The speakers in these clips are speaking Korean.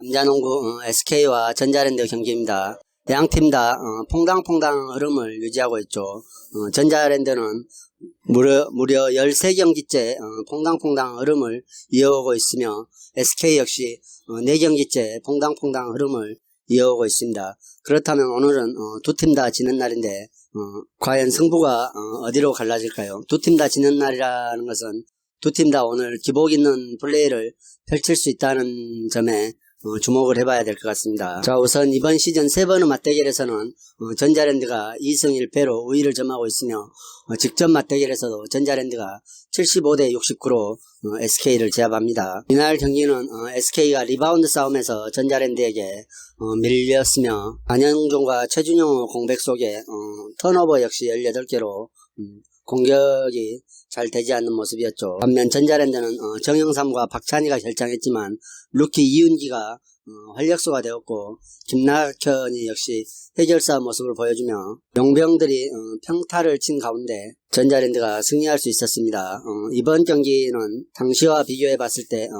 남자농구 SK와 전자랜드 경기입니다. 양팀 다 퐁당퐁당 흐름을 유지하고 있죠. 어, 전자랜드는 무려, 무려 13경기째 어, 퐁당퐁당 흐름을 이어오고 있으며 SK 역시 어, 4경기째 퐁당퐁당 흐름을 이어오고 있습니다. 그렇다면 오늘은 어, 두팀 다 지는 날인데 어, 과연 승부가 어, 디로 갈라질까요? 두 팀 다 지는 날이라는 것은 두 팀 다 오늘 기복 있는 플레이를 펼칠 수 있다는 점에 어, 주목을 해봐야 될 것 같습니다. 자, 우선 이번 시즌 세 번의 맞대결에서는 어, 전자랜드가 2승 1패로 우위를 점하고 있으며 어, 직전 맞대결에서도 전자랜드가 75대 69로 SK를 제압합니다. 이날 경기는 SK가 리바운드 싸움에서 전자랜드에게 어, 밀렸으며 안영종과 최준용 공백 속에 어, 턴오버 역시 18개로 음, 공격이 잘 되지 않는 모습이었죠. 반면 전자랜드는 어, 정영삼과 박찬희가 결장했지만 루키 이윤기가 어, 활력소가 되었고 김낙현이 역시 해결사 모습을 보여주며 용병들이 어, 평타를 친 가운데 전자랜드가 승리할 수 있었습니다. 어, 이번 경기는 당시와 비교해 봤을 때 어,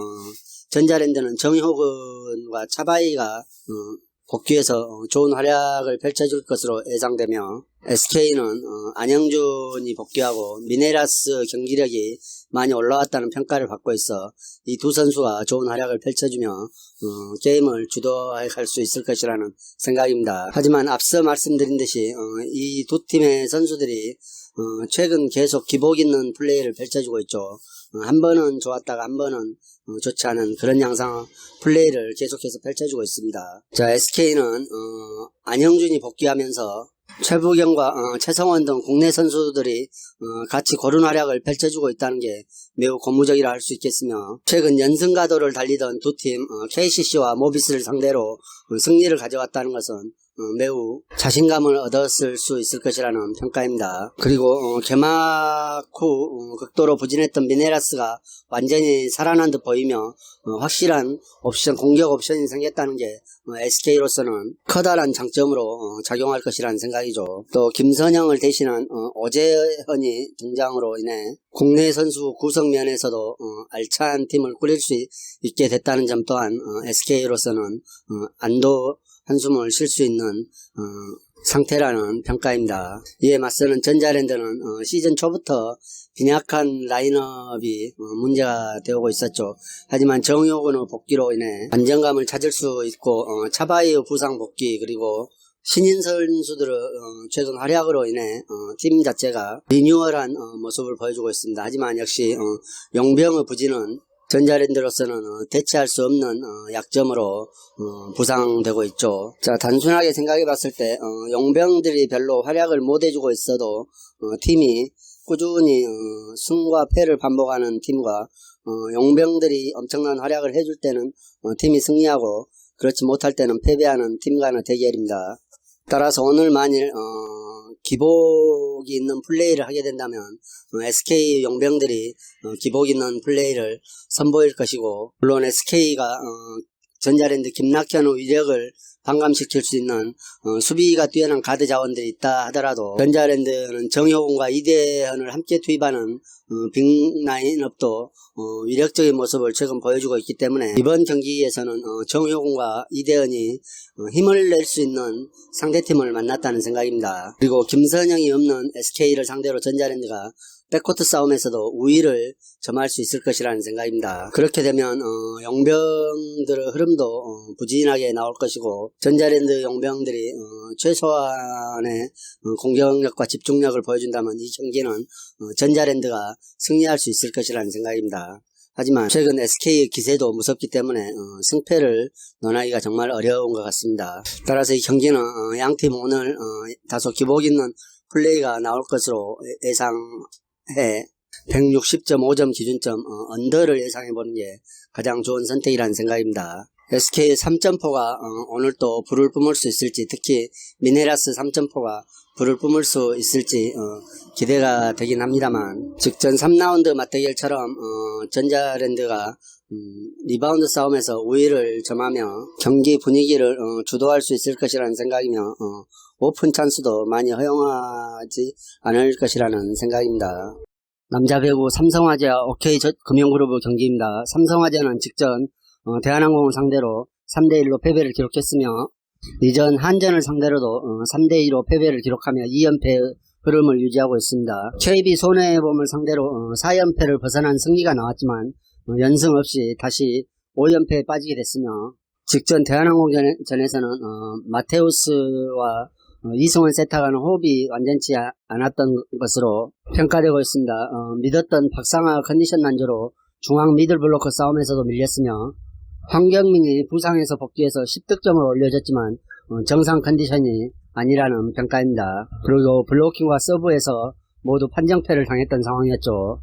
전자랜드는 정효근과 차바이가 어, 복귀해서 어, 좋은 활약을 펼쳐줄 것으로 예상되며 SK는 어, 안영준이 복귀하고 미네라스 경기력이 많이 올라왔다는 평가를 받고 있어 이 두 선수가 좋은 활약을 펼쳐주며 어, 게임을 주도할 수 있을 것이라는 생각입니다. 하지만 앞서 말씀드린 듯이 이두 팀의 선수들이 최근 계속 기복 있는 플레이를 펼쳐주고 있죠. 한 번은 좋았다가 한 번은 좋지 않은 그런 양상 플레이를 계속해서 펼쳐주고 있습니다. 자, SK는 어, 안영준이 복귀하면서 최부경과 어, 최성원 등 국내 선수들이 어, 같이 고른 활약을 펼쳐주고 있다는 게 매우 고무적이라 할 수 있겠으며 최근 연승 가도를 달리던 두팀 KCC와 모비스를 상대로 어, 승리를 가져갔다는 것은 어, 매우 자신감을 얻었을 수 있을 것이라는 평가입니다. 그리고 어, 개막 후 어, 극도로 부진했던 미네라스가 완전히 살아난 듯 보이며 어, 확실한 옵션 공격 옵션이 생겼다는 게 SK로서는 커다란 장점으로 어, 작용할 것이라는 생각이죠. 또 김선영을 대신한 어, 오재현이 등장으로 인해 국내 선수 구성 면에서도 알찬 팀을 꾸릴 수 있게 됐다는 점 또한 SK로서는 안도 한숨을 쉴 수 있는 어, 상태라는 평가입니다. 이에 맞서는 전자랜드는 어, 시즌 초부터 빈약한 라인업이 어, 문제가 되고 있었죠. 하지만 정효근의 복귀로 인해 안정감을 찾을 수 있고 어, 차바이의 부상 복귀 그리고 신인 선수들의 어, 최근 활약으로 인해 어, 팀 자체가 리뉴얼한 어, 모습을 보여주고 있습니다. 하지만 역시 어, 용병의 부진은 전자랜드로서는 어, 대체할 수 없는 어, 약점으로 어, 부상되고 있죠. 자 단순하게 생각해 봤을 때 용병들이 별로 활약을 못 해주고 있어도 팀이 꾸준히 승과 패를 반복하는 팀과 용병들이 엄청난 활약을 해줄 때는 팀이 승리하고 그렇지 못할 때는 패배하는 팀 간의 대결입니다. 따라서 오늘 만일 기복이 있는 플레이를 하게 된다면 SK 어, 용병들이 어, 기복 있는 플레이를 선보일 것이고 물론 SK가 어, 전자랜드 김낙현의 위력을 반감시킬 수 있는 어, 수비가 뛰어난 가드 자원들이 있다 하더라도 전자랜드는 정효공과 이대현을 함께 투입하는 어, 빅라인업도 어, 위력적인 모습을 최근 보여주고 있기 때문에 이번 경기에서는 어, 정효공과 이대현이 어, 힘을 낼 수 있는 상대팀을 만났다는 생각입니다. 그리고 김선영이 없는 SK를 상대로 전자랜드가 백코트 싸움에서도 우위를 점할 수 있을 것이라는 생각입니다. 그렇게 되면 어, 용병들의 흐름도 어, 부진하게 나올 것이고 전자랜드 용병들이 어, 최소한의 어, 공격력과 집중력을 보여준다면 이 경기는 어, 전자랜드가 승리할 수 있을 것이라는 생각입니다. 하지만 최근 SK의 기세도 무섭기 때문에 어, 승패를 논하기가 정말 어려운 것 같습니다. 따라서 이 경기는 어, 양팀 오늘 어, 다소 기복 있는 플레이가 나올 것으로 예상해 160.5점 기준점 어, 언더를 예상해 보는 게 가장 좋은 선택이라는 생각입니다. SK 3점포가 어, 오늘 또 불을 뿜을 수 있을지 특히 미네라스 3점포가 불을 뿜을 수 있을지 어, 기대가 되긴 합니다만 직전 3라운드 맞대결처럼 어, 전자랜드가 음, 리바운드 싸움에서 우위를 점하며 경기 분위기를 어, 주도할 수 있을 것이라는 생각이며 어, 오픈 찬스도 많이 허용하지 않을 것이라는 생각입니다. 남자 배구 삼성화재와 OK 금융그룹 경기입니다. 삼성화재는 직전 어, 대한항공을 상대로 3대1로 패배를 기록했으며 이전 한전을 상대로도 3대2로 패배를 기록하며 2연패 흐름을 유지하고 있습니다. KB 손해보험을 상대로 4연패를 벗어난 승리가 나왔지만 어, 연승 없이 다시 5연패에 빠지게 됐으며 직전 대한항공전에서는 어, 마테우스와 어, 이승원 세타 간의 호흡이 완전치 아- 않았던 것으로 평가되고 있습니다. 어, 믿었던 박상하 컨디션 난조로 중앙 미들블로커 싸움에서도 밀렸으며 황경민이 부상에서 복귀해서 10득점을 올려줬지만 어, 정상 컨디션이 아니라는 평가입니다. 그리고 블로킹과 서브에서 모두 판정패를 당했던 상황이었죠.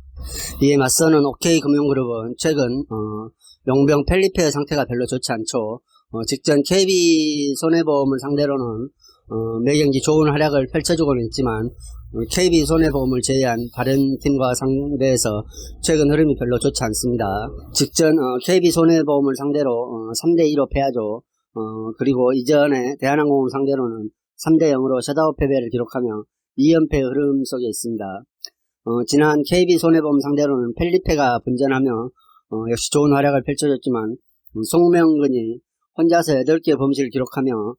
이에 맞서는 OK 금융그룹은 최근 어, 용병 펠리페의 상태가 별로 좋지 않죠. 어, 직전 KB 손해보험을 상대로는 어, 매 경기 좋은 활약을 펼쳐주고는 있지만 어, KB 손해보험을 제외한 다른 팀과 상대해서 최근 흐름이 별로 좋지 않습니다. 직전 어, KB 손해보험을 상대로 3대2로 패하죠. 어, 그리고 이전에 대한항공을 상대로는 3대 0으로 셧아웃 패배를 기록하며 2연패 흐름 속에 있습니다. 어, 지난 KB 손해보험 상대로는 펠리페가 분전하며 어, 역시 좋은 활약을 펼쳐줬지만 음, 송명근이 혼자서 8개 범실을 기록하며 음,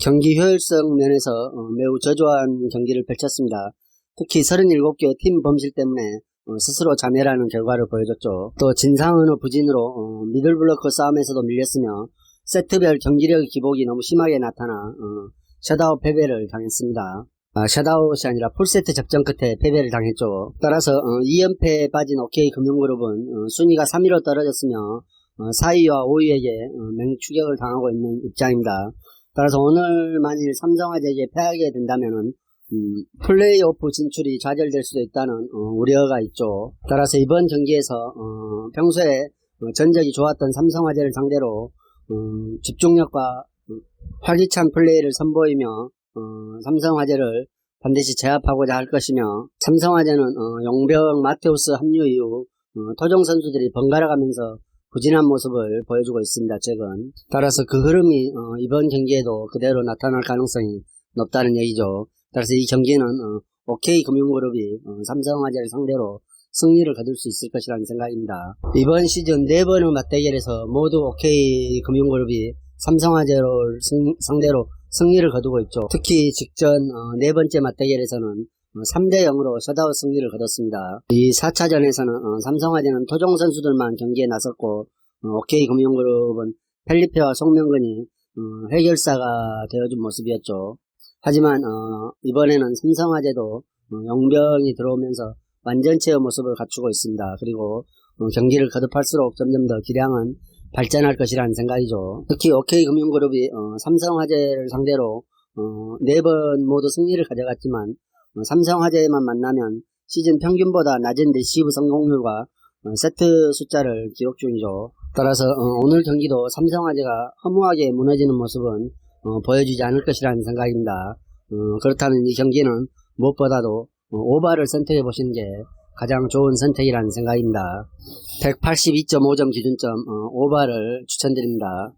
경기 효율성 면에서 어, 매우 저조한 경기를 펼쳤습니다. 특히 37개 팀 범실 때문에 어, 스스로 자멸하는 결과를 보여줬죠. 또 진상은의 부진으로 어, 미들블로커 싸움에서도 밀렸으며 세트별 경기력 기복이 너무 심하게 나타나 어, 셧아웃 패배를 당했습니다. 아, 셧아웃이 아니라 풀세트 접전 끝에 패배를 당했죠. 따라서 어, 2연패에 빠진 OK 금융그룹은 어, 순위가 3위로 떨어졌으며 어, 4위와 5위에게 어, 맹추격을 당하고 있는 입장입니다. 따라서 오늘 만일 삼성화재에게 패하게 된다면은 음, 플레이오프 진출이 좌절될 수도 있다는 어, 우려가 있죠. 따라서 이번 경기에서 어, 평소에 어, 전적이 좋았던 삼성화재를 상대로 음, 집중력과 음, 활기찬 플레이를 선보이며 어, 삼성화재를 반드시 제압하고자 할 것이며 삼성화재는 어, 용병 마테우스 합류 이후 어, 토종 선수들이 번갈아가면서 부진한 모습을 보여주고 있습니다. 최근 따라서 그 흐름이 어, 이번 경기에도 그대로 나타날 가능성이 높다는 얘기죠. 따라서 이 경기는 어, OK 금융그룹이 어, 삼성화재를 상대로 승리를 거둘 수 있을 것이라는 생각입니다. 이번 시즌 네 번의 맞대결에서 모두 OK 금융그룹이 삼성화재를 승- 상대로 승리를 거두고 있죠. 특히 직전 어, 네 번째 맞대결에서는 3대 0으로 셧아웃 승리를 거뒀습니다. 이 4차전에서는 어, 삼성화재는 토종 선수들만 경기에 나섰고 어, OK 금융그룹은 펠리페와 송명근이 어, 해결사가 되어준 모습이었죠. 하지만 어, 이번에는 삼성화재도 어, 용병이 들어오면서 완전체의 모습을 갖추고 있습니다. 그리고 어, 경기를 거듭할수록 점점 더 기량은 발전할 것이라는 생각이죠. 특히 OK 금융그룹이 어, 삼성화재를 상대로 어, 네번 모두 승리를 가져갔지만 어, 삼성화재만 만나면 시즌 평균보다 낮은 리시브 성공률과 어, 세트 숫자를 기록 중이죠. 따라서 어, 오늘 경기도 삼성화재가 허무하게 무너지는 모습은 어, 보여주지 않을 것이라는 생각입니다. 어, 그렇다면 이 경기는 무엇보다도 어, 오바를 선택해 보시는 게 가장 좋은 선택이라는 생각입니다. 182.5점 기준점 어, 오바를 추천드립니다.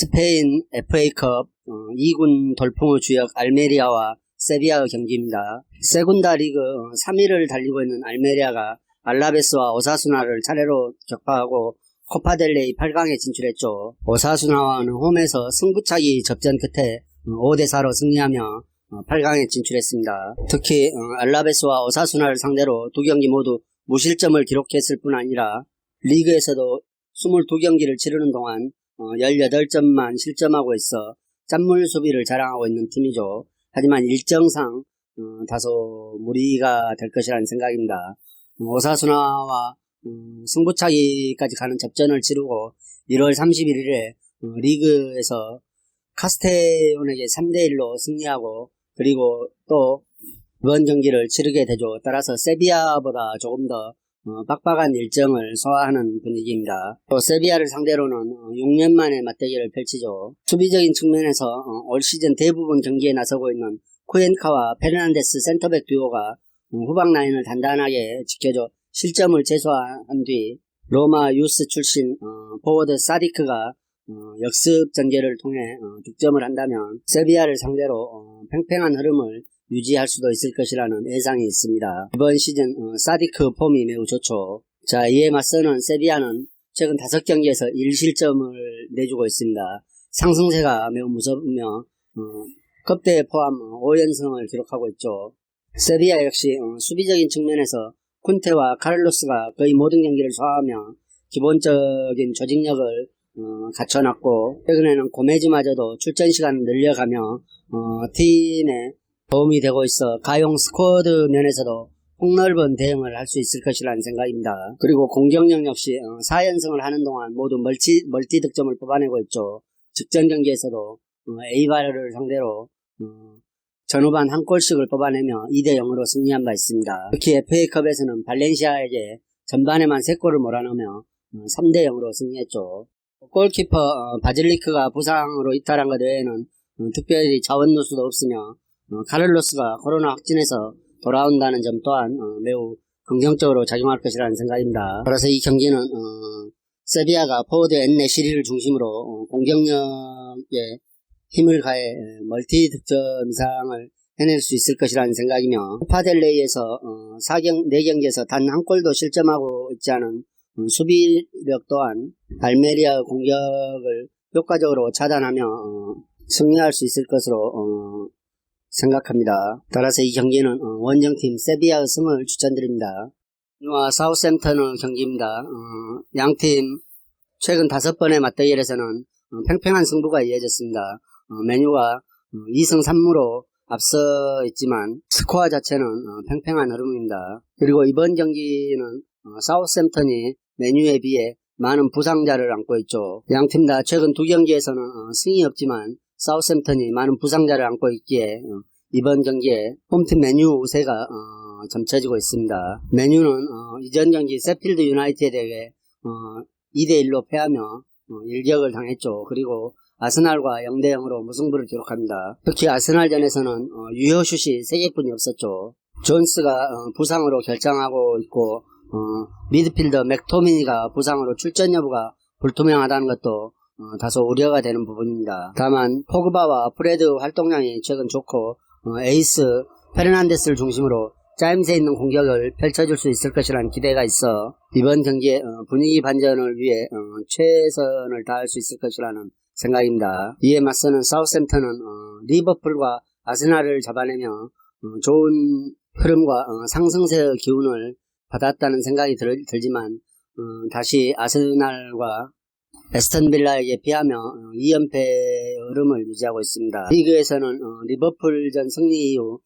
스페인 FA컵 2군 돌풍의 주역 알메리아와 세비야의 경기입니다. 세군다 리그 3위를 달리고 있는 알메리아가 알라베스와 오사수나를 차례로 격파하고 코파델레이 8강에 진출했죠. 오사수나와는 홈에서 승부차기 접전 끝에 5대4로 승리하며 8강에 진출했습니다. 특히 어, 알라베스와 오사수나를 상대로 두 경기 모두 무실점을 기록했을 뿐 아니라 리그에서도 22경기를 치르는 동안 18점만 실점하고 있어 짠물 수비를 자랑하고 있는 팀이죠. 하지만 일정상 어, 다소 무리가 될 것이라는 생각입니다. 어, 오사수나와 음, 승부차기까지 가는 접전을 치르고 1월 31일에 어, 리그에서 카스테온에게 3대1로 승리하고 그리고 또 이번 경기를 치르게 되죠. 따라서 세비야보다 조금 더 어, 빡빡한 일정을 소화하는 분위기입니다. 또 세비야를 상대로는 어, 6년 만에 맞대결을 펼치죠. 수비적인 측면에서 어, 올 시즌 대부분 경기에 나서고 있는 쿠엔카와 페르난데스 센터백 듀오가 어, 후방 라인을 단단하게 지켜줘 실점을 최소화한 뒤 로마 유스 출신 어, 포워드 사디크가 어, 역습 전개를 통해 어, 득점을 한다면 세비야를 상대로 어, 팽팽한 흐름을 유지할 수도 있을 것이라는 예상이 있습니다. 이번 시즌 어, 사디크 폼이 매우 좋죠. 자 이에 맞서는 세비야는 최근 5경기에서 1실점을 내주고 있습니다. 상승세가 매우 무섭으며 어, 급대에 포함 5연승을 기록하고 있죠. 세비야 역시 어, 수비적인 측면에서 쿤테와 카를로스가 거의 모든 경기를 소화하며 기본적인 조직력을 어, 갖춰놨고 최근에는 고메즈마저도 출전 시간을 늘려가며 어, 팀에 도움이 되고 있어 가용 스쿼드 면에서도 폭넓은 대응을 할 수 있을 것이라는 생각입니다. 그리고 공격력 역시 어, 4연승을 하는 동안 모두 멀티, 멀티 득점을 뽑아내고 있죠. 직전 경기에서도 어, 에이바르를 상대로 어, 전후반 한 골씩을 뽑아내며 2대 0으로 승리한 바 있습니다. 특히 FA컵에서는 발렌시아에게 전반에만 3골을 몰아넣으며 3대 0으로 승리했죠. 골키퍼 어, 바질리크가 부상으로 이탈한 것 외에는 어, 특별히 자원 누수도 없으며 어, 카를로스가 코로나 확진해서 돌아온다는 점 또한 어, 매우 긍정적으로 작용할 것이라는 생각입니다. 따라서 이 경기는 어, 세비야가 포워드 엔네 시리를 중심으로 어, 공격력에 힘을 가해 에, 멀티 득점 이상을 해낼 수 있을 것이라는 생각이며 코파델레이에서 어, 4경, 4경기에서 단 한 골도 실점하고 있지 않은 어, 수비력 또한 알메리아 공격을 효과적으로 차단하며 어, 승리할 수 있을 것으로 어, 생각합니다. 따라서 이 경기는 어, 원정팀 세비야의 승을 추천드립니다. 이와 사우샘턴의 경기입니다. 어, 양팀 최근 다섯 번의 맞대결에서는 어, 팽팽한 승부가 이어졌습니다. 어, 메뉴가 2승 3무로 앞서 있지만 스코어 자체는 어, 팽팽한 흐름입니다. 그리고 이번 경기는 어, 사우샘턴이 메뉴에 비해 많은 부상자를 안고 있죠. 양 팀 다 최근 두 경기에서는 어, 승이 없지만 사우샘턴이 많은 부상자를 안고 있기에 어, 이번 경기에 홈팀 메뉴 우세가 어, 점쳐지고 있습니다. 메뉴는 어, 이전 경기 세필드 유나이티드에게 어, 2대1로 패하며 어, 일격을 당했죠. 그리고 아스날과 0대0으로 무승부를 기록합니다. 특히 아스날전에서는 어, 유효슛이 3개뿐이 없었죠. 존스가 어, 부상으로 결정하고 있고 어, 미드필더 맥토미니가 부상으로 출전 여부가 불투명하다는 것도 어, 다소 우려가 되는 부분입니다. 다만 포그바와 프레드 활동량이 최근 좋고 어, 에이스 페르난데스를 중심으로 짜임새 있는 공격을 펼쳐줄 수 있을 것이라는 기대가 있어 이번 경기에 어, 분위기 반전을 위해 어, 최선을 다할 수 있을 것이라는 생각입니다. 이에 맞서는 사우샘턴은 어, 리버풀과 아스날을 잡아내며 어, 좋은 흐름과 어, 상승세의 기운을 받았다는 생각이 들, 지만 어, 다시 아스날과 에스턴 빌라에게 피하며 2연패의 흐름을 유지하고 있습니다. 리그에서는 어, 리버풀전 승리 이후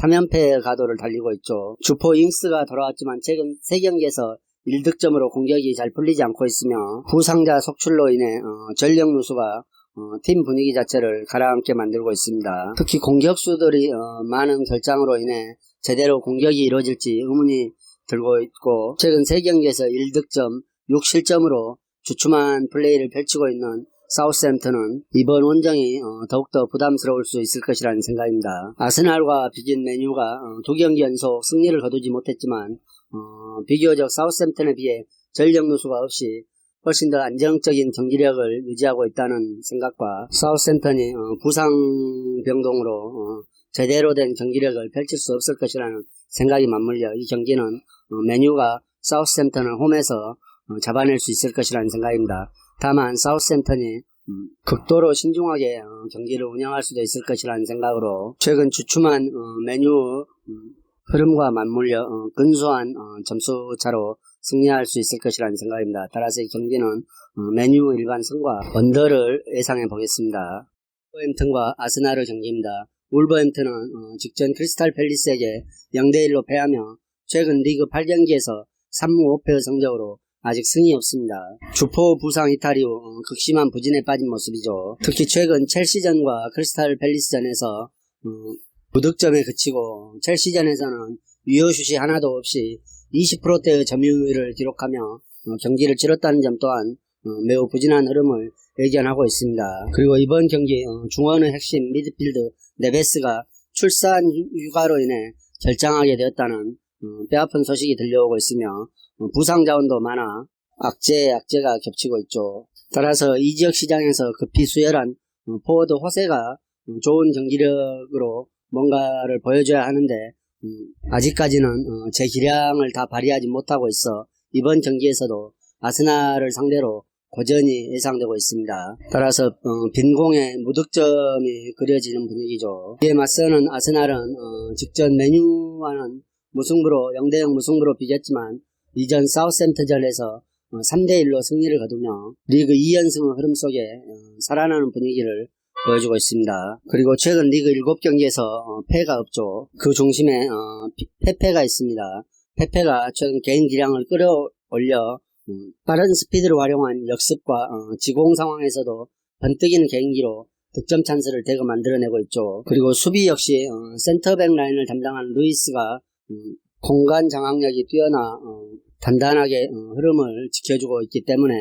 3연패 가도를 달리고 있죠. 주포 잉스가 돌아왔지만 최근 3경기에서 1득점으로 공격이 잘 풀리지 않고 있으며 부상자 속출로 인해 어, 전력 누수가 어, 팀 분위기 자체를 가라앉게 만들고 있습니다. 특히 공격수들이 어, 많은 결장으로 인해 제대로 공격이 이루어질지 의문이 들고 있고 최근 3경기에서 1득점 6실점으로 주춤한 플레이를 펼치고 있는 사우스햄튼은 이번 원정이 어, 더욱더 부담스러울 수 있을 것이라는 생각입니다. 아스날과 비긴 메뉴가 어, 두 경기 연속 승리를 거두지 못했지만 어, 비교적 사우스햄튼에 비해 전력 누수가 없이 훨씬 더 안정적인 경기력을 유지하고 있다는 생각과 사우스햄튼이 어, 부상 병동으로 어, 제대로 된 경기력을 펼칠 수 없을 것이라는 생각이 맞물려 이 경기는 어, 메뉴가 사우스햄튼을 홈에서 어, 잡아낼 수 있을 것이라는 생각입니다. 다만 사우스햄턴이 음, 극도로 신중하게 어, 경기를 운영할 수도 있을 것이라는 생각으로 최근 주춤한 어, 메뉴 음, 흐름과 맞물려 어, 근소한 어, 점수 차로 승리할 수 있을 것이라는 생각입니다. 따라서 이 경기는 어, 메뉴 일반 승과 언더를 예상해 보겠습니다. 울버햄튼과 아스날의 경기입니다. 울버햄튼은 어, 직전 크리스탈 팰리스에게 0대1로 패하며 최근 리그 8경기에서 3무 5패의 성적으로 아직 승이 없습니다. 주포 부상 이탈 이후 어, 극심한 부진에 빠진 모습이죠. 특히 최근 첼시전과 크리스탈 팰리스전에서 어, 무득점에 그치고 첼시전에서는 유효슛이 하나도 없이 20%대의 점유율을 기록하며 어, 경기를 치렀다는 점 또한 어, 매우 부진한 흐름을 예견하고 있습니다. 그리고 이번 경기 어, 중원의 핵심 미드필드 네베스가 출산 휴가로 인해 결장하게 되었다는 어, 뼈아픈 소식이 들려오고 있으며 어, 부상 자원도 많아 악재에 악재가 겹치고 있죠. 따라서 이 지역 시장에서 급히 수혈한 어, 포워드 호세가 어, 좋은 경기력으로 뭔가를 보여줘야 하는데 음, 아직까지는 어, 제 기량을 다 발휘하지 못하고 있어 이번 경기에서도 아스날을 상대로 고전이 예상되고 있습니다. 따라서 어, 빈공에 무득점이 그려지는 분위기죠. 이에 맞서는 아스날은 어, 직전 메뉴와는 무승부로 0대0 무승부로 비겼지만 이전 사우센트전에서 3대1로 승리를 거두며 리그 2연승의 흐름 속에 어, 살아나는 분위기를 보여주고 있습니다. 그리고 최근 리그 7경기에서 어, 패가 없죠. 그 중심에 어, 피- 페페가 있습니다. 페페가 최근 개인 기량을 끌어올려 음, 빠른 스피드를 활용한 역습과 어, 지공 상황에서도 번뜩이는 개인기로 득점 찬스를 대거 만들어내고 있죠. 그리고 수비 역시 어, 센터백 라인을 담당하는 루이스가 음, 공간 장악력이 뛰어나 어, 단단하게 어, 흐름을 지켜주고 있기 때문에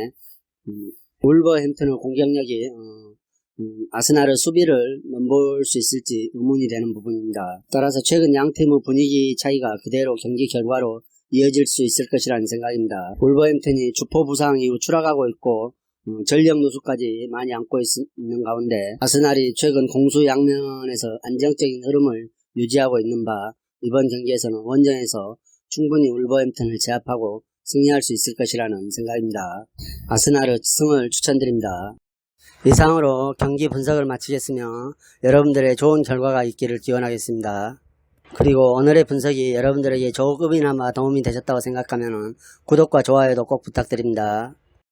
음, 울버햄튼의 공격력이 어, 음, 아스날의 수비를 넘볼 수 있을지 의문이 되는 부분입니다. 따라서 최근 양 팀의 분위기 차이가 그대로 경기 결과로 이어질 수 있을 것이라는 생각입니다. 울버햄튼이 주포 부상 이후 추락하고 있고 음, 전력 누수까지 많이 안고 있, 는 가운데 아스날이 최근 공수 양면에서 안정적인 흐름을 유지하고 있는 바 이번 경기에서는 원정에서 충분히 울버햄튼을 제압하고 승리할 수 있을 것이라는 생각입니다. 아스날의 승을 추천드립니다. 이상으로 경기 분석을 마치겠으며 여러분들의 좋은 결과가 있기를 기원하겠습니다. 그리고 오늘의 분석이 여러분들에게 조금이나마 도움이 되셨다고 생각하면 구독과 좋아요도 꼭 부탁드립니다.